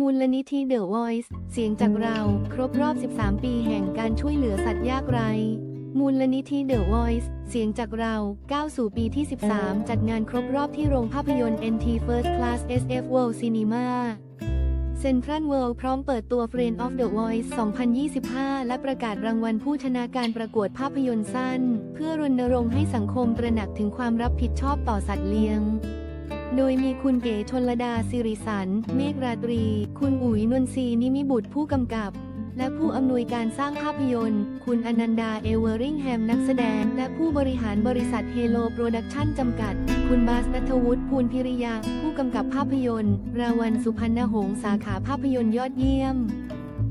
มูลนิธิ The Voice เสียงจากเราครบรอบ 13 ปีแห่งการช่วยเหลือสัตว์ยากไร้ มูลนิธิ The Voice เสียงจากเราก้าวสู่ปีที่ 13 จัดงานครบรอบที่โรงภาพยนตร์ NT First Class SF World Cinema เซ็นทรัลเวิลด์พร้อมเปิดตัว Friend of the Voice 2025 และประกาศรางวัลผู้ชนะการประกวดภาพยนตร์สั้น เพื่อรณรงค์ให้สังคมตระหนักถึงความรับผิดชอบต่อสัตว์เลี้ยง โดยมีคุณเก๋ชนลดาสิริสัน เมฆราตรี คุณอุ๋ยนนทรีนิมิบุตรผู้กำกับ และผู้อำนวยการสร้างภาพยนตร์ คุณอนันดา เอเวอริงแฮมนักแสดง และผู้บริหารบริษัทเฮโลโปรดักชั่นจำกัด คุณบาสนัทวุฒิภูลพิริยา ผู้กำกับภาพยนตร์ ราวันสุพรรณหงษ์สาขาภาพยนตร์ยอดเยี่ยม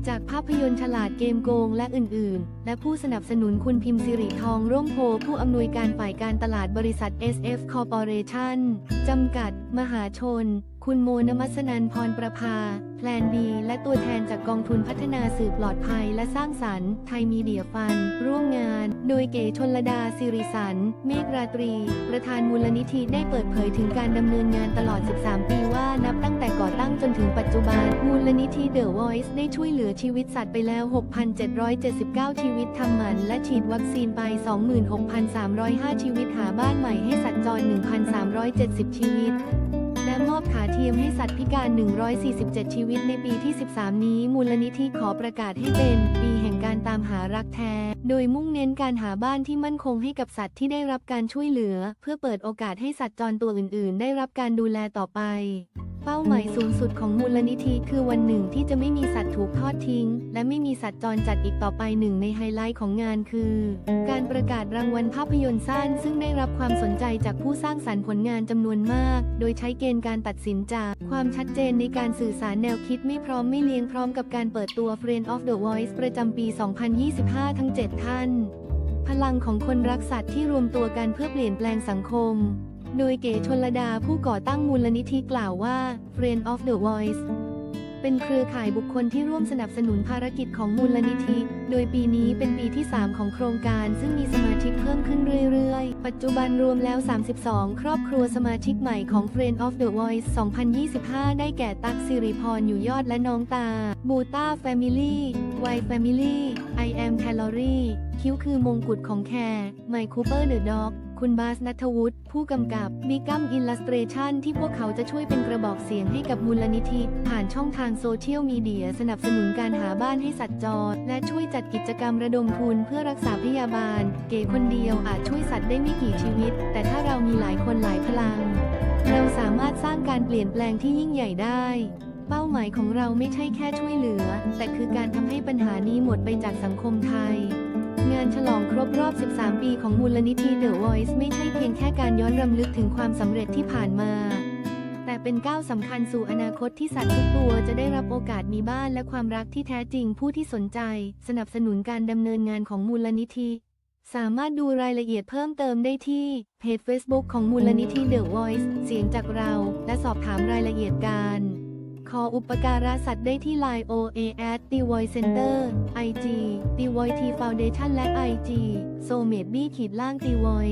จากภาพยนตร์ฉลาดเกมโกงและอื่น ๆ และผู้สนับสนุนคุณพิมพ์สิริทองร่มโพผู้อำนวยการฝ่ายการตลาดบริษัท SF Corporation จำกัด มหาชน คุณโมนมัสนันพรประภา แพลนดีและตัวแทนจากกองทุนพัฒนาสื่อปลอดภัยและสร้างสรรค์ไทยมีเดียฟัน ร่วมงาน โดยเก๋ชนลดาสิริสัน เมฆราตรี ประธานมูลนิธิได้เปิดเผยถึงการดำเนินงานตลอด 13 ปีว่านับตั้งแต่ก่อตั้งจนถึงปัจจุบัน มูลนิธิ The Voice ได้ช่วยเหลือชีวิตสัตว์ไปแล้ว 6,779 ชีวิตทำหมัน และฉีดวัคซีนไป 26,305 ชีวิตหาบ้านใหม่ให้สัตว์จร 1,370 ชีวิต และมอบขาเทียมให้สัตว์พิการ 147 ชีวิตในปีที่ 13 นี้ มูลนิธิขอประกาศให้เป็น ปีแห่งการตามหารักแท้ โดยมุ่งเน้นการหาบ้านที่มั่นคงให้กับสัตว์ที่ได้รับการช่วยเหลือ เพื่อเปิดโอกาสให้สัตว์จรตัวอื่น ๆ ได้รับการดูแลต่อไป เป้าหมายสูงสุดของมูลนิธิคือวันหนึ่งที่จะไม่มีสัตว์ถูกทอดทิ้ง และไม่มีสัตว์จรจัดอีกต่อไปหนึ่งในไฮไลท์ของงานคือ การประกาศรางวัลภาพยนตร์สั้น ซึ่งได้รับความสนใจจากผู้สร้างสรรค์ผลงานจำนวนมาก โดยใช้เกณฑ์การตัดสินจากความชัดเจนในการสื่อสารแนวคิดไม่พร้อมไม่เลี้ยงพร้อมกับการเปิดตัว Friend of the Voice ประจำปี 2025 ทั้ง 7 ท่าน พลังของคนรักสัตว์ที่รวมตัวกันเพื่อเปลี่ยนแปลงสังคม โดยเก๋ชนลดาผู้ก่อตั้งมูลนิธิกล่าวว่า Friend of the Voice เป็นเครือข่ายบุคคลที่ร่วมสนับสนุนภารกิจของมูลนิธิ โดยปีนี้เป็นปีที่ 3 ของโครงการ ซึ่งมีสมาชิกเพิ่มขึ้นเรื่อยๆ ปัจจุบันรวมแล้ว 32 ครอบครัวสมาชิกใหม่ของ Friend of the Voice 2025 ได้แก่ตักสิริพรอยู่ยอดและน้องตา บูต้า Family Y Family I am Calorie คิ้ วคือมงกุฎของแคร์ไมคูเปอร์เดอะด็อก คุณบาสนัทวุฒิ ผู้กำกับมิกัมอิลลัสเตรชันที่พวกเขาจะช่วยเป็นกระบอกเสียงให้กับมูลนิธิ ผ่านช่องทางโซเชียลมีเดียสนับสนุนการหาบ้านให้สัตว์จร และช่วยจัดกิจกรรมระดมทุนเพื่อรักษาพยาบาล เก๋คนเดียวอาจช่วยสัตว์ได้ไม่กี่ชีวิต แต่ถ้าเรามีหลายคนหลายพลัง เราสามารถสร้างการเปลี่ยนแปลงที่ยิ่งใหญ่ได้เป้าหมายของเราไม่ใช่แค่ช่วยเหลือ แต่คือการทำให้ปัญหานี้หมดไปจากสังคมไทย งานฉลองครบรอบ 13 ปีของมูลนิธิ The Voice ไม่ใช่เพียงแค่การย้อนรำลึกถึงความสำเร็จที่ผ่านมา แต่เป็นก้าวสำคัญสู่อนาคตที่สัตว์ทุกตัวจะได้รับโอกาสมีบ้านและความรักที่แท้จริงผู้ที่สนใจ สนับสนุนการดำเนินงานของมูลนิธิ สามารถดูรายละเอียดเพิ่มเติมได้ที่เพจ Facebook ของมูลนิธิ The Voice เสียงจากเรา และสอบถามรายละเอียดการ ขออุปการะสัตว์ได้ที่ Line OA at The Voice Center IG t v o i T Foundation และ IG So Med b ขีดล่าง t v o i